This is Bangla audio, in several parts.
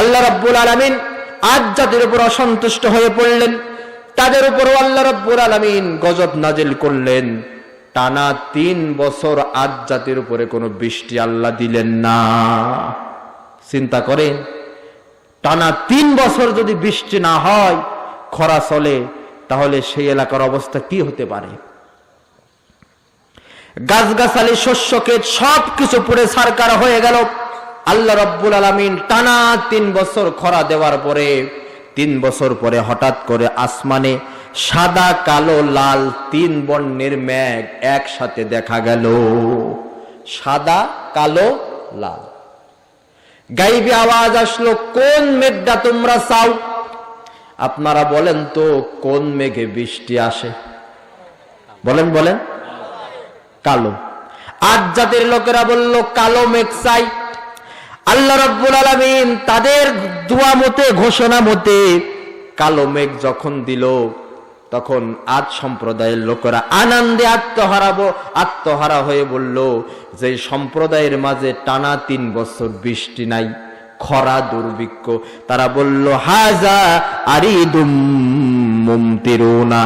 আল্লাহ রাব্বুল আলামিন আজ জাতির উপর অসন্তুষ্ট হয়ে পড়লেন, তাদের উপরও আল্লাহ রাব্বুল আলামিন গজব নাজিল করলেন। টানা তিন বছর আজ জাতির উপরে কোনো বৃষ্টি আল্লাহ দিলেন না। চিন্তা করেন, টানা তিন বছর যদি বৃষ্টি না হয়, খরা চলে, তাহলে সেই এলাকার অবস্থা কি হতে পারে? গাছগাছালি শস্যকে সব কিছু পুড়ে সারকার হয়ে গেল। আল্লাহ রব্বুল আলমিন টানা তিন বছর খরা দেওয়ার পরে, তিন বছর পরে হঠাৎ করে আসমানে সাদা, কালো, লাল তিন বর্ণের মেঘ একসাথে দেখা গেল। সাদা, কালো, লাল। গাইবে আওয়াজ আসলো, কোন মেঘটা তোমরা চাও? আপনারা বলেন তো, কোন মেঘে বৃষ্টি আসে? বলেন বলেন। কালো। আজ জাতির লোকেরা বলল, কালো মেঘ চাই। আল্লাহ রব্বুল আলমিন তাদের দোয়া মতে, ঘোষণা মতে কালো মেঘ যখন দিল, তখন আজ সম্প্রদায়ের লোকেরা আনন্দে আত্মহারাবো, আত্মহারা হয়ে বলল, যে সম্প্রদায়ের মাঝে টানা তিন বছর বৃষ্টি নাই, খরা দুর্ভিক্ষ। তারা বলল, হাজা আরিদুম মুমতিরুনা,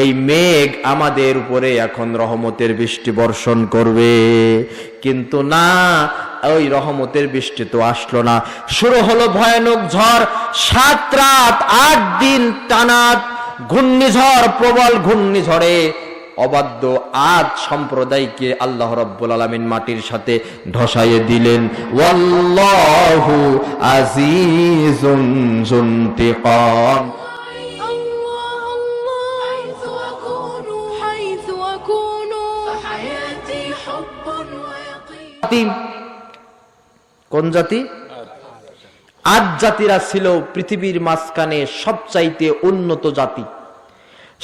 এই মেঘ আমাদের উপরে এখন রহমতের বৃষ্টি বর্ষণ করবে। কিন্তু না ওই রহমতের বৃষ্টি তো আসলো না শুরু হলো ভয়ানক ঝড় সাত রাত আট দিন টানা ঘূর্ণিঝড় প্রবল ঘূর্ণিঝড়ে অবাধ্য আজ সম্প্রদায়কে আল্লাহ রব্বুল আলমিন মাটির সাথে ধসাইয়ে দিলেন ওয়াল্লাহু আজিজুন জুন্তিকাম الله الله حيث أكون حيث أكون فحياتي حب ويقين জাতি কোন জাতি? আজ জাতিরা ছিল পৃথিবীর মাঝখানে সবচাইতে উন্নত জাতি।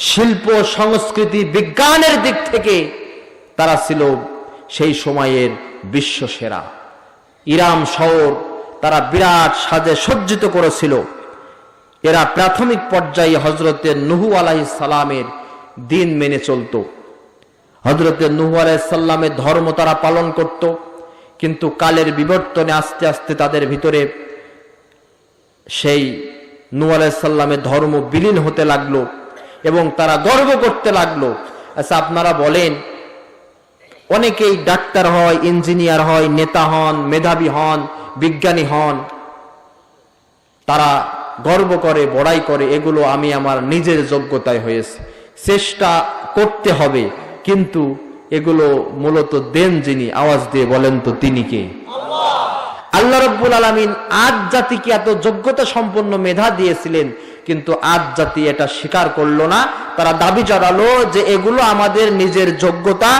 শিল্প, সংস্কৃতি, বিজ্ঞানের দিক থেকে তারা ছিল সেই সময়ের বিশ্ব সেরা ইরাম শহর তারা বিরাট সাজে সজ্জিত করেছিল। এরা প্রাথমিক পর্যায়ে হজরতের নুহু আলাহি সালামের দিন মেনে চলতো। হজরতে নুহু আলাইসাল্লামের ধর্ম তারা পালন করত। কিন্তু কালের বিবর্তনে আস্তে আস্তে তাদের ভিতরে সেই নু ধর্ম বিলীন হতে লাগল এবং তারা গর্ব করতে লাগল। আচ্ছা আপনারা বলেন, অনেকেই ডাক্তার হয়, ইঞ্জিনিয়ার হয়, নেতা হন, মেধাবী হন, বিজ্ঞানী হন। তারা গর্ব করে, বড়াই করে, এগুলো আমি আমার নিজের যোগ্যতায় হয়েছে। চেষ্টা করতে হবে, কিন্তু এগুলো মূলত দেন যিনি, আওয়াজ দিয়ে বলেন তো তিনি কে? আল্লাহ রব্বুল আলমিন আজ জাতিকে এত যোগ্যতা সম্পন্ন মেধা দিয়েছিলেন, কিন্তু আজ জাতি এটা স্বীকার করল না। তারা দাবি জানালো যে এগুলো আমাদের নিজের যোগ্যতা,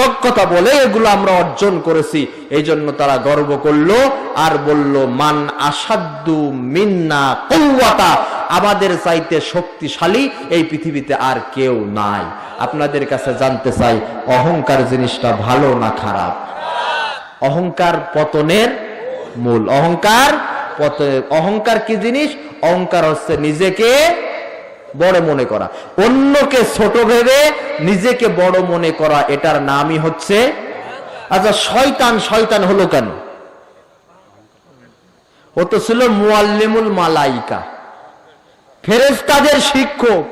দক্ষতা বলে এগুলো আমরা অর্জন করেছি। এই জন্য তারা গর্ব করল আর বলল, মান আসাদ্দু মিন্না কৌয়াতা আমাদের চাইতে শক্তিশালী এই পৃথিবীতে আর কেউ নাই। আপনাদের কাছে জানতে চাই, অহংকার জিনিসটা ভালো না খারাপ? অহংকার পতনের মূল। অহংকার অহংকার কি জিনিস? অহংকার হচ্ছে নিজেকে বড় মনে করা। অন্যকে ছোট ভেবে নিজেকে বড় মনে করা, এটার নামই হচ্ছে আচ্ছা শয়তান শয়তান হলো কেন? ও তো ছিল মুআল্লিমুল মালাইকা। ফেরেশতাদের শিক্ষক।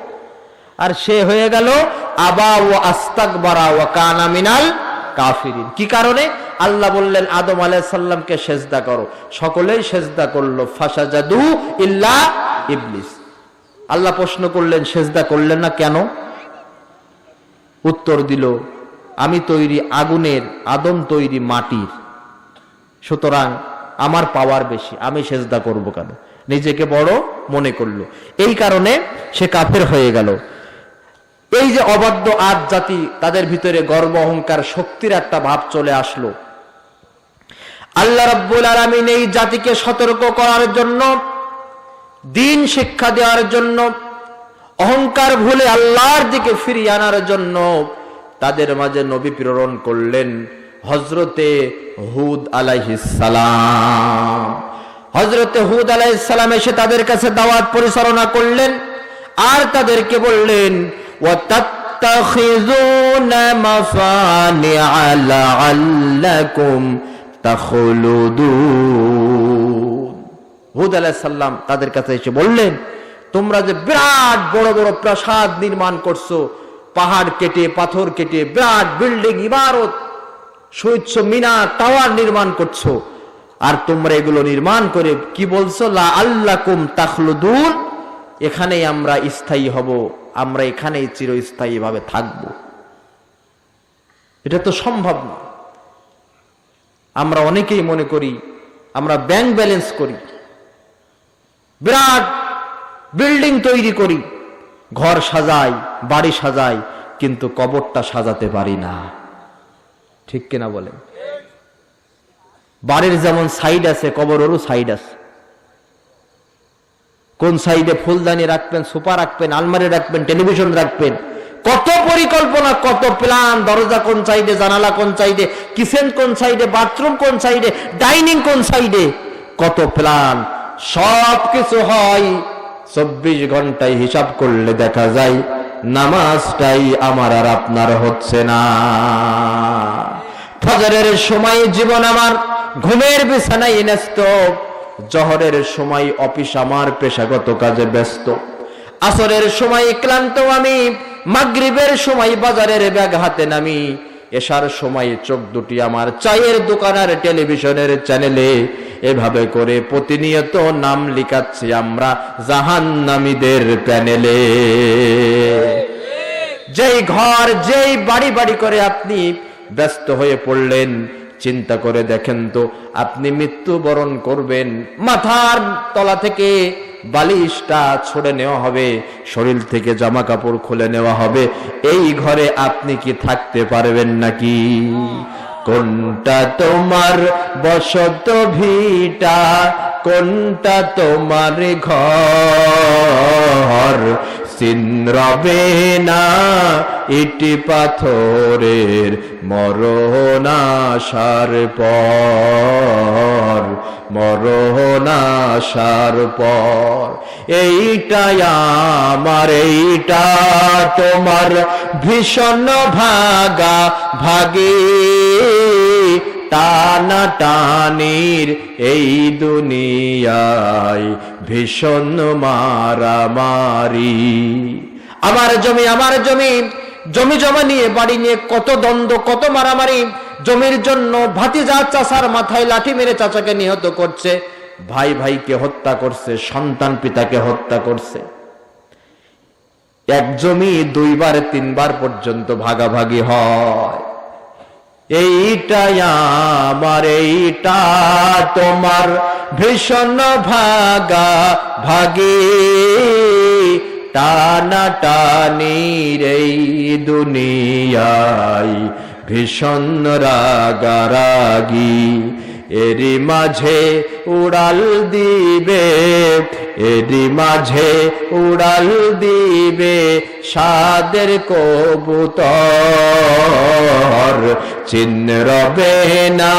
আর সে হয়ে গেল আবা ও আস্তাক বারা ও কানামিনাল কাফিরিন। কি কারণে? আল্লাহ বললেন, আদম আলাইসাল্লামকে সেজদা করো। সকলেই সেজদা করল। ফাঁসা জাদু ইল্লা ইবলিস। আল্লাহ প্রশ্ন করলেন, সেজদা করলেন না কেন? উত্তর দিল, আমি তৈরি আগুনের, আদম তৈরি মাটির। সুতরাং আমার পাওয়ার বেশি, আমি সেজদা করব কেন? নিজেকে বড় মনে করল। এই কারণে সে কাফের হয়ে গেল। এই যে অবাধ্য আজ জাতি, তাদের ভিতরে গর্ব, অহংকার, শক্তির একটা ভাব চলে আসলো। আল্লাহ রাব্বুল আলামিন এই জাতিকে সতর্ক করার জন্য, দিন শিক্ষা দেওয়ার জন্য, অহংকার ভুলে আল্লাহর দিকে ফিরিয়ে আনার জন্য তাদের মাঝে নবী প্রেরণ করলেন হজরতে হুদ আলাইহিসালাম হজরত হুদ আলাইসালাম এসে তাদের কাছে দাওয়াত পরিচালনা করলেন, আর তাদেরকে বললেন হুদ আলাইসাল্লাম তাদের কাছে এসে বললেন, তোমরা যে বিরাট বড় বড় প্রাসাদ নির্মাণ করছ, পাহাড় কেটে, পাথর কেটে, বিরাট বিল্ডিং, ইমারত সুচ্ছ মিনার, টাওয়ার নির্মাণ করছ আর তোমরা এগুলো নির্মাণ করে কি বলছো? লা আল্লাকুম তাখলুদুন। এখানেই আমরা স্থায়ী হব, আমরা এখানেই চিরস্থায়ী ভাবে থাকব। এটা তো সম্ভব না। আমরা অনেকেই মনে করি, আমরা ব্যাংক ব্যালেন্স করি, বিরাট বিল্ডিং তৈরি করি, ঘর সাজাই, বাড়ি সাজাই, কিন্তু কবরটা সাজাতে পারি না। ঠিক কিনা বলেন? বাড়ির যেমন সাইড আছে, কবরেরও সাইড আছে। কোন সাইডে ফুলদানি রাখবেন, সোফা রাখবেন, আলমারি রাখবেন, টেলিভিশন রাখবেন? কত পরিকল্পনা, কত প্ল্যান, দরজা কোন সাইডে, জানালা কোন সাইডে, কিচেন কোন সাইডে, বাথরুম কোন সাইডে, ডাইনিং কোন সাইডে? কত প্ল্যান? সব কিছু হয়, চব্বিশ ঘন্টায় হিসাব করলে দেখা যায়, নামাজটাই আমার আর আপনার হচ্ছে না। ফজরের সময় জীবন আমার ঘুমের বিছানায় ন্যস্ত জহরের সময় অফিস আমার পেশাগত কাজে ব্যস্ত। আসরের সময় ক্লান্ত আমি, মাগরিবের সময় বাজারের ব্যাগ হাতে নামি। এসার সময় চোখ দুটি আমার চায়ের দোকান আর টেলিভিশনের চ্যানেলে। এভাবে করে প্রতিনিয়ত নাম লিখাচ্ছি আমরা জাহান্নামীদের প্যানেলে। যেই ঘর, যেই বাড়ি বাড়ি করে আপনি ব্যস্ত হয়ে পড়লেন চিন্তা করে দেখেন তো, আপনি মৃত্যুবরণ করবেন, মাথার তলা থেকে বালিশটা ছড়ে নেওয়া হবে, শরীর থেকে জামা কাপড় খুলে নেওয়া হবে, এই ঘরে আপনি কি থাকতে পারবেন নাকি? কোনটা তোমার বসত ভিটা, কোনটা তোমার ঘর? সিনরবে না, ইটি পাথরের মরণাশার পর মরণাশার পর। এইটাই আমার, এইটা তোমার ভীষণ ভাগা ভাগে। টানা টানির এই দুনিয়ায় ভীষণ মারামারি। আমার জমি আমার জমি জমি জমা নিয়ে, বাড়ি নিয়ে কত দ্বন্দ্ব, কত মারামারি। জমির জন্য ভাতিজা চাচার মাথায় লাঠি মেরে চাচাকে নিহত করছে। ভাই ভাইকে হত্যা করছে, সন্তান পিতাকে হত্যা করছে। এক জমি দুইবার, তিনবার পর্যন্ত ভাগাভাগি হয়। এইটাই আমার, এইটা তোমার। ভীষণ ভাগা ভাগে, টানা টানির এই দুনিয়ায় ভীষণ রাগারাগি এরি মাঝে উড়াল দিবে, এরি মাঝে উড়াল দিবে সাদের কবুতর। চিহ্ন রবে না,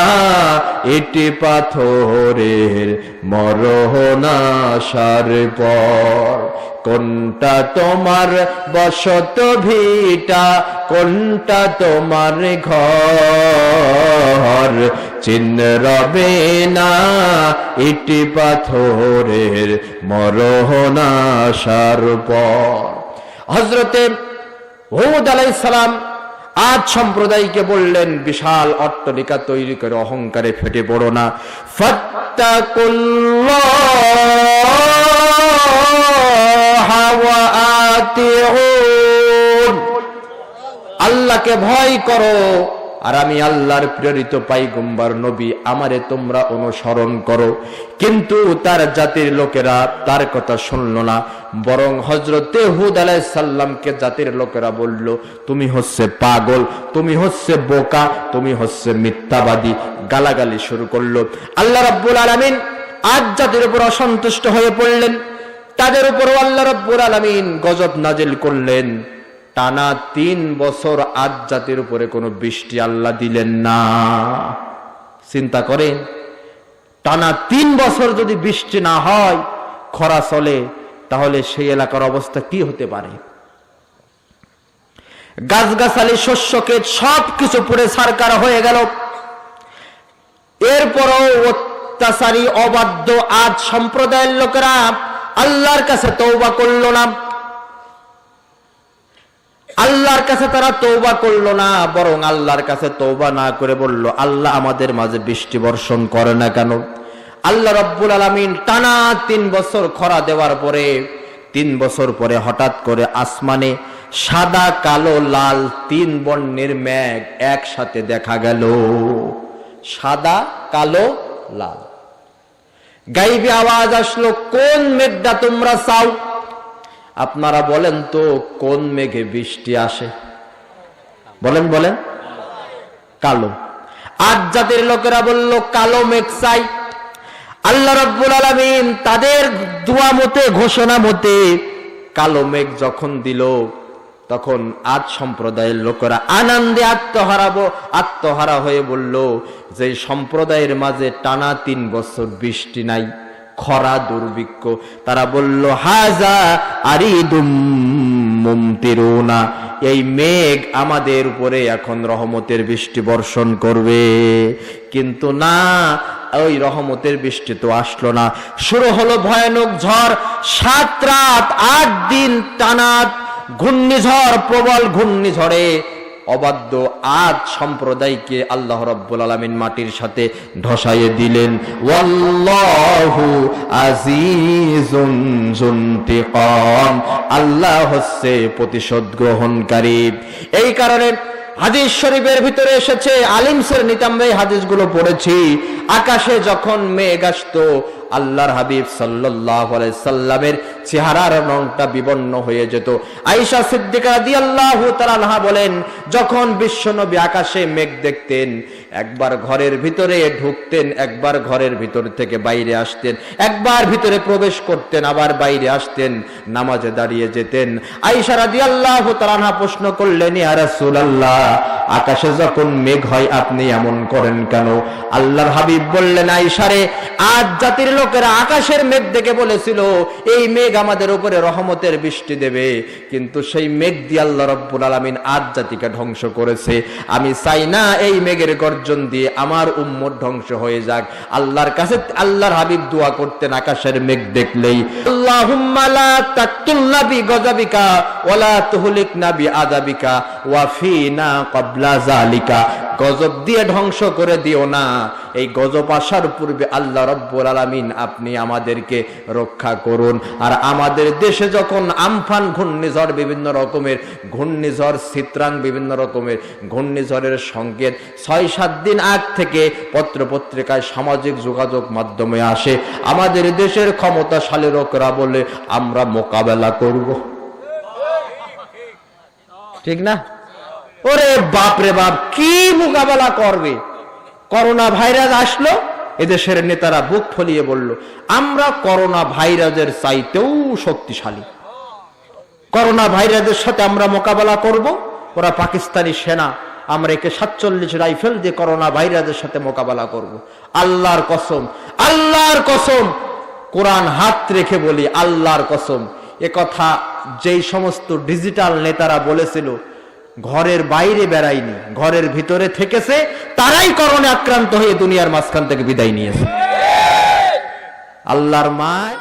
ইটি পাথরের মরহনাশার পর। কোনটা তোমার বসত ভিটা, কোনটা তোমার ঘর? চিহ্ন রবে না, ইটি পাথরের মরহনাশার পর। হজরতে হুদ সালাম আজ সম্প্রদায়কে বললেন বিশাল অট্টলিকা তৈরি করে অহংকারে ফেটে পড়ো না। আল্লাহকে ভয় করো। আর আমি আল্লাহর প্রেরিত পাইগম্বার নবী, আমারে তোমরা অনুসরণ করো। কিন্তু তার জাতির লোকেরা তার কথা শুনল না, বরং হজরতে হুদ সাল্লামকে জাতির লোকেরা বলল, তুমি হচ্ছে পাগল, তুমি হচ্ছে বোকা, তুমি হচ্ছে মিথ্যাবাদী। গালাগালি শুরু করল। আল্লাহ রাব্বুল আলামিন আজ জাতির উপর অসন্তুষ্ট হয়ে পড়লেন। তাদের উপরও আল্লাহ রাব্বুল আলামিন গজব নাজিল করলেন। টানা তিন বছর আজ জাতির উপরে কোনো বৃষ্টি আল্লাহ দিলেন না। চিন্তা করেন, টানা তিন বছর যদি বৃষ্টি না হয়, খরা চলে, তাহলে সেই এলাকার অবস্থা কি হতে পারে? গাছগাছালি শস্যকে সব কিছু পুড়ে সারকার হয়ে গেল। এরপরও অত্যাচারী, অবাধ্য আজ সম্প্রদায়ের লোকেরা আল্লাহর কাছে তৌবা করল না। আল্লাহর কাছে তারা তৌবা করল না, বরং আল্লাহর কাছে তৌবা না করে বলল, আল্লাহ আমাদের মাঝে বৃষ্টি বর্ষণ করে না কেন? আল্লাহ রব্বুল আলমিন টানা তিন বছর খরা দেওয়ার পরে, তিন বছর পরে হঠাৎ করে আসমানে সাদা, কালো, লাল তিন বর্ণের মেঘ একসাথে দেখা গেল। সাদা, কালো, লাল। গাইবে আওয়াজ আসলো, কোন মেঘটা তোমরা চাও? আপনারা বলেন তো, কোন মেঘে বৃষ্টি আসে? বলেন বলেন। কালো। আজ জাতির লোকেরা বলল, কালো মেঘ চাই। আল্লাহ রব্বুল আলমিন তাদের দোয়া মতে, ঘোষণা মতে, কালো মেঘ যখন দিল, তখন আজ সম্প্রদায়ের লোকেরা আনন্দে আত্মহারাবো, আত্মহারা হয়ে বলল, যে সম্প্রদায়ের মাঝে টানা তিন বছর বৃষ্টি নাই। খরা দুর্ভিক্ষ। তারা বলল, হাজা আরিদুম মুমতিরুনা। এই মেঘ আমাদের উপরে এখন রহমতের বৃষ্টি বর্ষণ করবে। কিন্তু না, ওই রহমতের বৃষ্টি তো আসলো না। শুরু হলো ভয়ানক ঝড়। সাত রাত, আট দিন টানাত ঘূর্ণিঝড়, প্রবল ঘূর্ণিঝড়ে অবাধ্য আজ সম্প্রদায়কে আল্লাহ রব্বুল আলমিন মাটির সাথে ধসাইয়ে দিলেন। ওয়াল্লাহু আল্লাহ হচ্ছে প্রতিশোধ গ্রহণকারী। এই কারণে হাদিস শরীফের ভিতরে এসেছে, আলিমসের নিতাম্বে হাদিসগুলো পড়েছি। আকাশে যখন মেঘ আসতো আল্লাহর হাবিব সাল্লাহ সাল্লামের চেহারার রংটা বিবন্ন হয়ে যেত। আইসা সিদ্দিকা রাদিয়াল্লাহু তাআলা বলেন, যখন বিশ্বনবী আকাশে মেঘ দেখতেন, একবার ঘরের ভিতরে ঢুকতেন, একবার ঘরের ভিতর থেকে বাইরে আসতেন, একবার ভিতরে প্রবেশ করতেন, আবার বাইরে আসতেন, নামাজে দাঁড়িয়ে যেতেন। আইসা আল্লাহ তাআলা প্রশ্ন করলেন, ইয়া রাসূলুল্লাহ, আকাশে যখন মেঘ হয়, আপনি এমন করেন কেন? আল্লাহর হাবিব বললেন আইসারে আজ জাতির লোকেরা আকাশের মেঘ দেখে বলেছিল, এই মেঘ আমাদের উপরে রহমতের বৃষ্টি দেবে। কিন্তু সেই মেঘ দিয়ে আল্লাহ রব্বুল আলমিন আজ জাতিকে ধ্বংস করেছে। আমি চাই না এই মেঘের গর্জন দিয়ে আমার উম্মত ধ্বংস হয়ে যাক। আল্লাহর কাছে, আল্লাহর হাবিব দোয়া করতেন আকাশের মেঘ দেখলেই। গজব দিয়ে ধ্বংস করে দিও না। এই গজব আসার পূর্বে আল্লাহ রব্বুল আলামিন আপনি আমাদেরকে রক্ষা করুন। আর আমাদের দেশে যখন আমফান ঘূর্ণিঝড় বিভিন্ন রকমের, ঘূর্ণিঝড় চিত্রাং বিভিন্ন রকমের, ঘূর্ণিঝড়ের সংকেত ছয় সাত দিন আগ থেকে পত্র পত্রিকায় সামাজিক যোগাযোগ মাধ্যমে আসে। আমাদের দেশের ক্ষমতাশালী লোকরা বলে, আমরা মোকাবেলা করব। ঠিক না? ওরে বাপরে বাপ, কি মোকাবেলা করবে? করোনা ভাইরাস আসলো? এদেশের নেতারা বুক ফলিয়ে বলল, আমরা করোনা ভাইরাসের চাইতেও শক্তিশালী। করোনা ভাইরাসের সাথে আমরা মোকাবেলা করব। ওরা পাকিস্তানি সেনা, আমরা একে সাতচল্লিশ রাইফেল দিয়ে করোনা ভাইরাসের সাথে মোকাবেলা করব। আল্লাহর কসম আল্লাহর কসম, কোরআন হাত রেখে বলি, আল্লাহর কসম। কথা যেই সমস্ত ডিজিটাল নেতারা বলেছিল ঘরের বাইরে বেড়ায়নি, ঘরের ভিতরে থেকেছে, তারাই করোনা আক্রান্ত হয়ে দুনিয়ার মাঝখান থেকে বিদায় নিয়েছে। আল্লাহর মায়